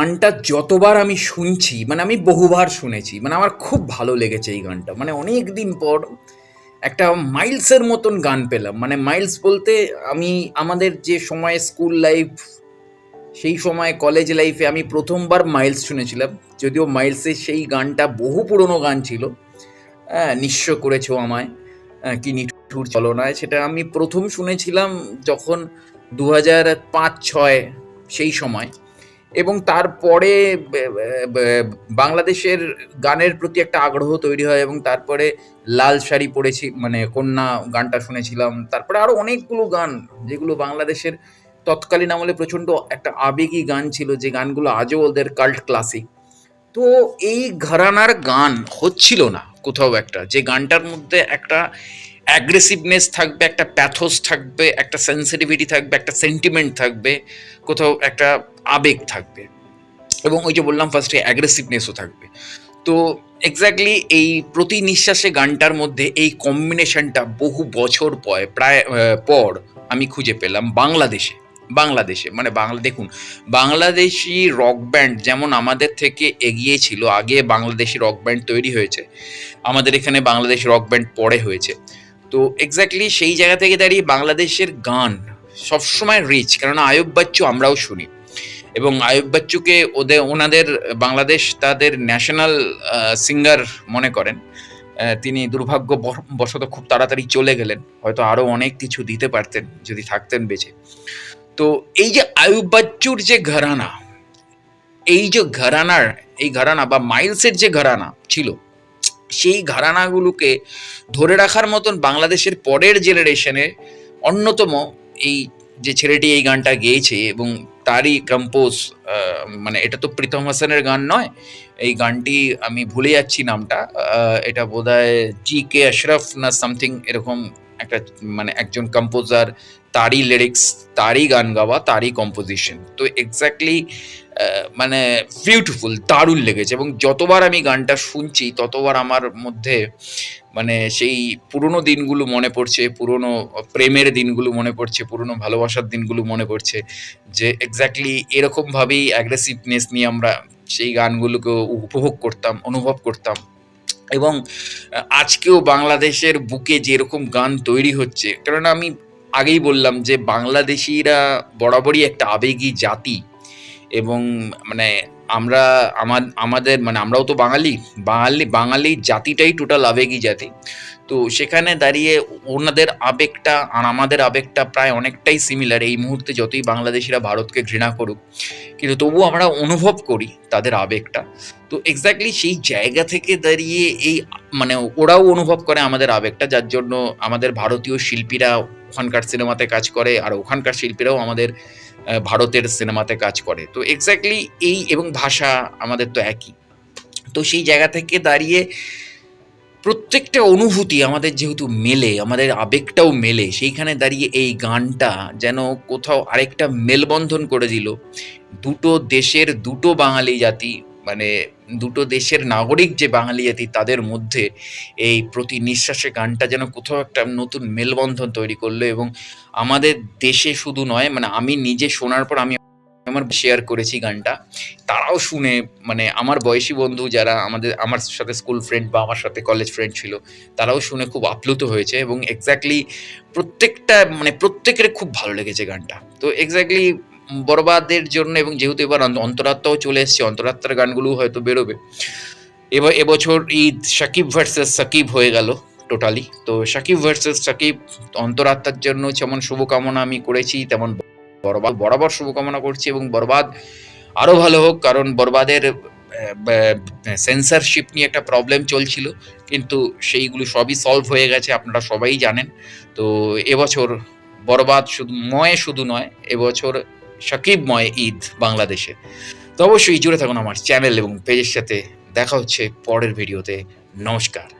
গানটা যতবার আমি শুনছি মানে আমি বহুবার শুনেছি মানে আমার খুব ভালো লেগেছে এই গানটা। মানে অনেক দিন পর একটা মাইলসের মতন গান পেলাম। মানে মাইলস বলতে আমি আমাদের যে সময় স্কুল লাইফ সেই সময় কলেজ লাইফে আমি প্রথমবার মাইলস শুনেছিলাম। যদিও মাইলসের সেই গানটা বহু পুরনো গান ছিল। হ্যাঁ নিঃস্ব করেছ আমায় আহ, কি নিঠুর চলনায়। সেটা আমি প্রথম শুনেছিলাম যখন দু হাজার পাঁচ ছয় সেই সময়। এবং তারপরে বাংলাদেশের গানের প্রতি একটা আগ্রহ তৈরি হয় এবং তারপরে লাল শাড়ি পরেছি মানে কন্যা গানটা শুনেছিলাম। তারপরে আরও অনেকগুলো গান, যেগুলো বাংলাদেশের তৎকালীন আমলে প্রচণ্ড একটা আবেগী গান ছিল যে গানগুলো আজও ওদের কাল্ট ক্লাসিক তো এই ঘরানার গান হচ্ছিল না কোথাও একটা, যে গানটার মধ্যে একটা অ্যাগ্রেসিভনেস থাকবে, একটা প্যাথোস থাকবে, একটা সেন্সিটিভিটি থাকবে, একটা সেন্টিমেন্ট থাকবে, কোথাও একটা আবেগ থাকবে। এবং ওই যে বললাম ফার্স্টে অ্যাগ্রেসিভনেসও থাকবে। তো এক্স্যাক্টলি এই প্রতি নিঃশ্বাসে গানটার মধ্যে এই কম্বিনেশনটা বহু বছর পর প্রায় পর আমি খুঁজে পেলাম বাংলাদেশে। বাংলাদেশে মানে বাংলা, দেখুন, বাংলাদেশি রক ব্যান্ড যেমন আমাদের থেকে এগিয়ে ছিল, আগে বাংলাদেশি রক ব্যান্ড তৈরি হয়েছে, আমাদের এখানে বাংলাদেশ রক ব্যান্ড পরে হয়েছে। তো এক্স্যাক্টলি সেই জায়গা থেকে দাঁড়িয়ে বাংলাদেশের গান সবসময় রিচ কেননা আয়ুব বাচ্চু আমরাও শুনি। এবং আয়ুব বাচ্চুকে ওদের ওনাদের বাংলাদেশ তাদের ন্যাশনাল সিঙ্গার মনে করেন। তিনি দুর্ভাগ্য বশত খুব তাড়াতাড়ি চলে গেলেন। হয়তো আরও অনেক কিছু দিতে পারতেন, যদি থাকতেন বেঁচে। তো এই যে আয়ুব বাচ্চুর যে ঘরানা, এই যে ঘরানার, এই ঘরানা বা মাইলসের যে ঘরানা ছিল সেই ঘরানাগুলোকে ধরে রাখার মতন বাংলাদেশের পরের জেনারেশনে অন্যতম এই যে ছেলেটি এই গানটা গেয়েছে এবং তারই কম্পোজ মানে এটা তো প্রীতম হাসানের গান নয়, এই গানটি আমি ভুলে যাচ্ছি নামটা এটা বোধহয় জি কে আশরফ না সামথিং এরকম একটা মানে একজন কম্পোজার তারই লিরিক্স তারই গান গাওয়া, তারই কম্পোজিশন তো এক্স্যাক্টলি মানে বিউটিফুল দারুণ লেগেছে এবং যতবার আমি গানটা শুনছি, ততবার আমার মধ্যে মানে সেই পুরনো দিনগুলো মনে পড়ছে, পুরনো প্রেমের দিনগুলো মনে পড়ছে, পুরনো ভালোবাসার দিনগুলো মনে পড়ছে যে এক্স্যাক্টলি এরকমভাবেই অ্যাগ্রেসিভনেস নিয়ে আমরা সেই গানগুলোকে উপভোগ করতাম, অনুভব করতাম। এবং আজকেও বাংলাদেশের বুকে যেরকম গান তৈরি হচ্ছে কারণ আমি আগেই বললাম যে বাংলাদেশিরা বরাবরই একটা আবেগী জাতি। এবং মানে আমরা আমার, আমাদের মানে আমরাও তো বাঙালি বাঙালি বাঙালি জাতিটাই টোটাল আবেগী জাতি। তো সেখানে দাঁড়িয়ে ওনাদের আবেগটা আর আমাদের আবেগটা প্রায় অনেকটাই সিমিলার এই মুহূর্তে যতই বাংলাদেশিরা ভারতকে ঘৃণা করুক, কিন্তু তবুও আমরা অনুভব করি তাদের আবেগটা। তো এক্স্যাক্টলি সেই জায়গা থেকে দাঁড়িয়ে এই মানে ওরাও অনুভব করে আমাদের আবেগটা, যার জন্য আমাদের ভারতীয় শিল্পীরা ওখানকার সিনেমাতে কাজ করে, আর ওখানকার শিল্পীরাও আমাদের ভারতের সিনেমাতে কাজ করে। তো এক্স্যাক্টলি এই এবং ভাষা আমাদের তো একই। তো সেই জায়গা থেকে দাঁড়িয়ে প্রত্যেকটা অনুভূতি আমাদের যেহেতু মেলে, আমাদের আবেগটাও মেলে, সেইখানে দাঁড়িয়ে এই গানটা যেন কোথাও আরেকটা মেলবন্ধন করে দিল। দুটো দেশের দুটো বাঙালি জাতি মানে দুটো দেশের নাগরিক যে বাঙালি জাতি, তাদের মধ্যে এই প্রতি নিঃশ্বাসে গানটা যেন কোথাও একটা নতুন মেলবন্ধন তৈরি করল এবং আমাদের দেশে শুধু নয় মানে আমি নিজে শোনার পর আমি আমার শেয়ার করেছি গানটা। তারাও শুনে মানে আমার বয়সী বন্ধু যারা আমাদের, আমার সাথে স্কুল ফ্রেন্ড বা আমার সাথে কলেজ ফ্রেন্ড ছিল, তারাও শুনে খুব আপ্লুত হয়েছে এবং এক্স্যাক্টলি প্রত্যেকটা মানে প্রত্যেকের খুব ভালো লেগেছে গানটা। তো এক্স্যাক্টলি বরবাদের জন্য এবং যেহেতু এবার অন্তরাত্মাও চলে এসছে, অন্তরাত্মার গানগুলো হয়তো বেরোবে। এবার এবছর ঈদ সাকিব ভার্সেস সাকিব হয়ে গেল টোটালি তো সাকিব ভার্সেস সাকিব অন্তরাত্মার জন্য যেমন শুভকামনা আমি করেছি, তেমন বরবাদ বরাবর শুভকামনা করছি এবং বরবাদ আরও ভালো হোক, কারণ বরবাদের সেন্সারশিপ নিয়ে একটা প্রবলেম চলছিল, কিন্তু সেইগুলো সবই সলভ হয়ে গেছে, আপনারা সবাই জানেন। তো এবছর বরবাদ শুধু ময় শুধু নয়, এবছর সাকিবময় ঈদ বাংলাদেশে। তো অবশ্যই জুড়ে থাকুন আমার চ্যানেল এবং পেজের সাথে। দেখা হচ্ছে পরের ভিডিওতে। নমস্কার।